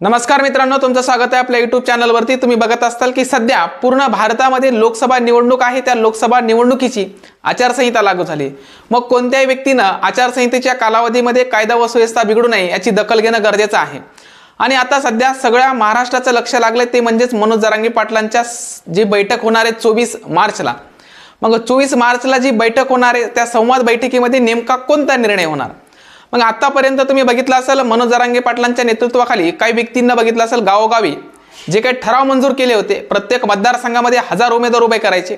नमस्कार मित्रांनो तुमचं स्वागत आहे आपल्या युट्यूब चॅनलवरती तुम्ही बघत असाल की सध्या पूर्ण भारतामध्ये लोकसभा निवडणूक आहे त्या लोकसभा निवडणुकीची आचारसंहिता लागू झाली. मग कोणत्याही व्यक्तीनं आचारसंहितेच्या कालावधीमध्ये कायदा व सुव्यवस्था बिघडू नये याची दखल घेणं गरजेचं आहे. आणि आता सध्या सगळ्या महाराष्ट्राचं लक्ष लागलं ते म्हणजेच मनोज जरांगे पाटलांच्या जी बैठक होणार आहे चोवीस मार्चला. मग चोवीस मार्चला जी बैठक होणार आहे त्या संवाद बैठकीमध्ये नेमका कोणता निर्णय होणार? मग आतापर्यंत तुम्ही बघितलं असेल मनोज जरांगे पाटलांच्या नेतृत्वाखाली काही व्यक्तींना बघितलं असेल गावोगावी जे काही ठराव मंजूर केले होते प्रत्येक मतदारसंघामध्ये हजार उमेदवार उभे करायचे.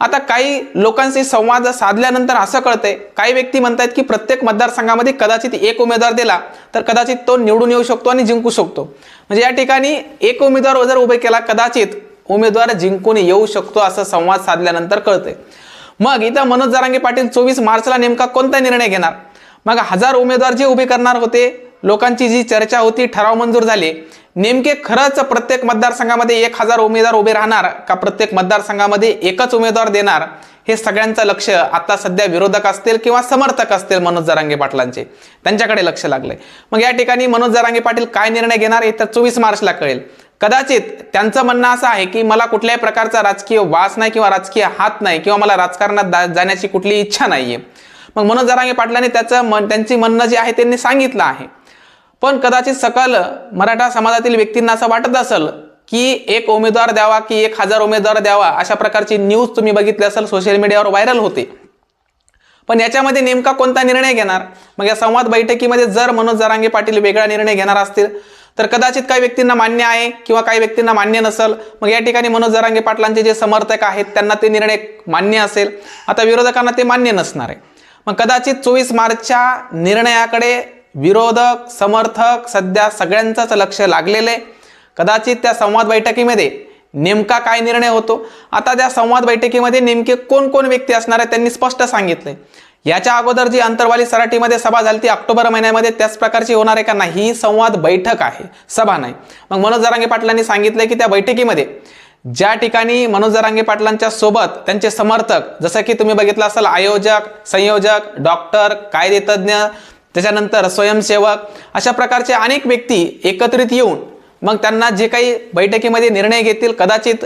आता काही लोकांशी संवाद साधल्यानंतर असं कळतंय काही व्यक्ती म्हणतात की प्रत्येक मतदारसंघामध्ये कदाचित एक उमेदवार दिला तर कदाचित तो निवडून येऊ शकतो आणि जिंकू शकतो. म्हणजे या ठिकाणी एक उमेदवार जर उभे केला कदाचित उमेदवार जिंकून येऊ शकतो असं संवाद साधल्यानंतर कळतंय. मग इथं मनोज जरांगे पाटील चोवीस मार्चला नेमका कोणता निर्णय घेणार? मग हजार उमेदवार जे उभे करणार होते लोकांची जी चर्चा होती ठराव मंजूर झाले. नेमके खरंच प्रत्येक मतदारसंघामध्ये एक हजार उमेदवार उभे राहणार का प्रत्येक मतदारसंघामध्ये एकच उमेदवार देणार? हे सगळ्यांचं लक्ष आता सध्या विरोधक असतील किंवा समर्थक असतील मनोज जरांगे पाटलांचे. त्यांच्याकडे लक्ष लागलंय. मग या ठिकाणी मनोज जरांगे पाटील काय निर्णय घेणार हे तर चोवीस मार्चला कळेल. कदाचित त्यांचं म्हणणं असं आहे की मला कुठल्याही प्रकारचा राजकीय वास नाही किंवा राजकीय हात नाही किंवा मला राजकारणात जाण्याची कुठली इच्छा नाहीये. मग मनोज जरांगे पाटलांनी त्याचं मन त्यांची म्हणणं जे आहे त्यांनी सांगितलं आहे. पण कदाचित सकल मराठा समाजातील व्यक्तींना असं वाटत असेल की एक उमेदवार द्यावा की एक हजार उमेदवार द्यावा अशा प्रकारची न्यूज तुम्ही बघितली असेल सोशल मीडियावर व्हायरल होते. पण याच्यामध्ये नेमका कोणता निर्णय घेणार? मग या संवाद बैठकीमध्ये जर मनोज जरांगे पाटील वेगळा निर्णय घेणार असतील तर कदाचित काही व्यक्तींना मान्य आहे किंवा काही व्यक्तींना मान्य नसेल. मग या ठिकाणी मनोज जरांगे पाटलांचे जे समर्थक आहेत त्यांना ते निर्णय मान्य असेल. आता विरोधकांना ते मान्य नसणार आहे. मग कदाचित चोवीस मार्चच्या निर्णयाकडे विरोधक समर्थक सध्या सगळ्यांचंच लक्ष लागलेलं आहे. कदाचित त्या संवाद बैठकीमध्ये नेमका काय निर्णय होतो? आता त्या संवाद बैठकीमध्ये नेमके कोण कोण व्यक्ती असणार आहेत त्यांनी स्पष्ट सांगितले याच्या अगोदर जी अंतरवाली सराटीमध्ये सभा झाली ती ऑक्टोबर महिन्यामध्ये त्याच प्रकारची होणार आहे का नाही? ही संवाद बैठक आहे सभा नाही. मग मनोज जरांगे पाटलांनी सांगितलं की त्या बैठकीमध्ये ज्या ठिकाणी मनोज जरांगे पाटलांच्या सोबत त्यांचे समर्थक जसं की तुम्ही बघितलं असाल आयोजक संयोजक डॉक्टर कायदेतज्ञ त्याच्यानंतर स्वयंसेवक अशा प्रकारचे अनेक व्यक्ती एकत्रित येऊन मग त्यांना जे काही बैठकीमध्ये निर्णय घेतील कदाचित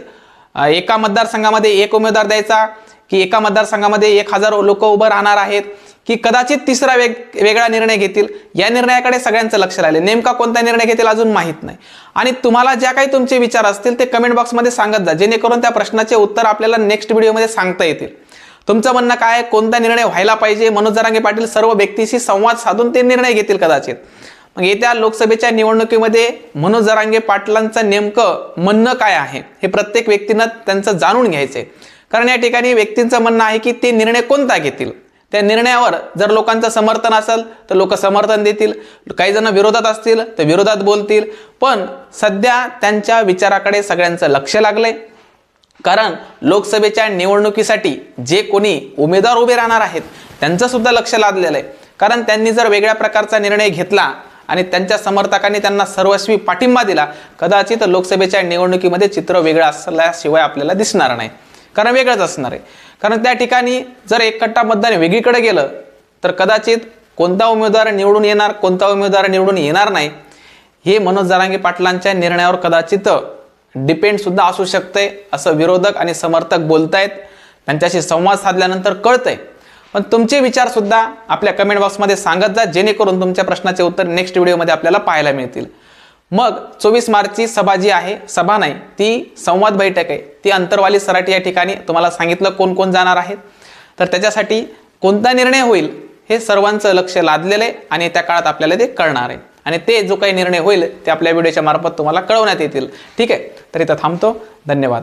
एका मतदारसंघामध्ये एक उमेदवार द्यायचा की एका मतदारसंघामध्ये एक हजार लोक उभं राहणार आहेत की कदाचित तिसरा वेग वेगळा निर्णय घेतील. या निर्णयाकडे सगळ्यांचं लक्ष राहिले नेमका कोणता निर्णय घेतील अजून माहीत नाही. आणि तुम्हाला ज्या काही तुमचे विचार असतील ते कमेंट बॉक्समध्ये सांगत जा. जेणेकरून त्या प्रश्नाचे उत्तर आपल्याला नेक्स्ट व्हिडिओमध्ये सांगता येतील. तुमचं म्हणणं काय कोणता निर्णय व्हायला पाहिजे? मनोज जरांगे पाटील सर्व व्यक्तीशी संवाद साधून ते निर्णय घेतील कदाचित. मग येत्या लोकसभेच्या निवडणुकीमध्ये मनोज जरांगे पाटलांचं नेमकं म्हणणं काय आहे? हे प्रत्येक व्यक्तीनं त्यांचं जाणून घ्यायचं आहे कारण या ठिकाणी व्यक्तींचं म्हणणं आहे की ते निर्णय कोणता घेतील? त्या निर्णयावर जर लोकांचं समर्थन असेल तर लोक समर्थन देतील. काही जण विरोधात असतील तर विरोधात बोलतील. पण सध्या त्यांच्या विचाराकडे सगळ्यांचं लक्ष लागलंय. कारण लोकसभेच्या निवडणुकीसाठी जे कोणी उमेदवार उभे राहणार आहेत त्यांचं सुद्धा लक्ष लादलेलं आहे. कारण त्यांनी जर वेगळ्या प्रकारचा निर्णय घेतला आणि त्यांच्या समर्थकांनी त्यांना सर्वस्वी पाठिंबा दिला कदाचित लोकसभेच्या निवडणुकीमध्ये चित्र वेगळं असल्याशिवाय आपल्याला दिसणार नाही. कारण वेगळंच असणार आहे. कारण त्या ठिकाणी जर एकट्टा मतदान वेगळीकडे गेलं तर कदाचित कोणता उमेदवार निवडून येणार कोणता उमेदवार निवडून येणार नाही हे मनोज जरांगे पाटलांच्या निर्णयावर कदाचित डिपेंडसुद्धा असू शकते असं विरोधक आणि समर्थक बोलतायत. त्यांच्याशी संवाद साधल्यानंतर कळतंय. पण तुमचे विचारसुद्धा आपल्या कमेंट बॉक्समध्ये सांगत जा जेणेकरून तुमच्या प्रश्नाचे उत्तर नेक्स्ट व्हिडिओमध्ये आपल्याला पाहायला मिळतील. मग चोवीस मार्चची सभा जी आहे सभा नाही ती संवाद बैठक आहे. ती अंतरवाली सराटी या ठिकाणी तुम्हाला सांगितलं कोण कोण जाणार आहेत. तर त्याच्यासाठी कोणता निर्णय होईल हे सर्वांचं लक्ष लादलेलं आहे आणि त्या काळात आपल्याला ते कळणार आहे. आणि ते जो काही निर्णय होईल ते आपल्या व्हिडिओच्या मार्फत तुम्हाला कळवण्यात येतील. ठीक आहे? तर इथं थांबतो. धन्यवाद.